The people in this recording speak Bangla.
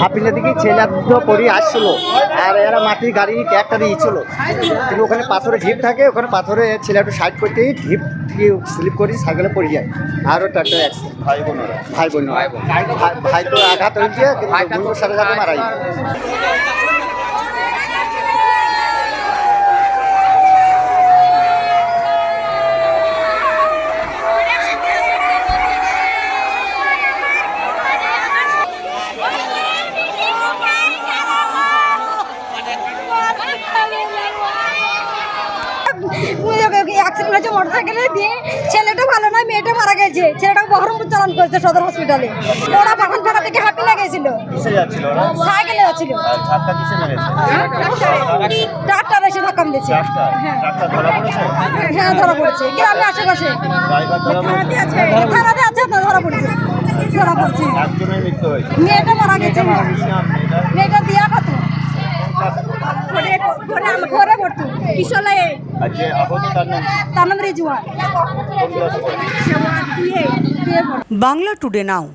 হাপিনের দিকে ছেলে দুটো পড়ি আসছিল আর এরা মাটির গাড়ি একটা দিয়েছিল কিন্তু ওখানে পাথরে ঢিপ থাকে ওখানে পাথরে ছেলে একটু সাইড করতেই ঢিপ স্লিপ করি সাইকেলে পড়ে যায় আরও ট্রাক্টর অ্যাক্সিডেন্ট ভাই বোন ভাই বোন ভাই- তো আঘাত হয়েছে সাথে মারাই অ্যাক্সিডেন্ট হয়েছে মোটরসাইকেলে দিয়ে ছেলেটা ভালো নয় মেয়েটা মারা গেছে। ছেলেটাকে বহরমপুর চালান করেছে সদর হসপিটালে ওরা পাঠান পাড়া থেকে হাঁপি লেগেছিল। সাইকেলে যাচ্ছিল। মেরেছে। ডাক্তার এসে ধাক্কা ধরা পড়েছে? হ্যাঁ ধরা পড়েছে। গ্রামে আশেপাশে। থানাতে আছে। ধরা পড়েছে। ধরা মেয়েটা মারা গেছে। মেয়েটা দিয়া খাতো তার নাম? রেজুয়া বাংলা টুডে নাও।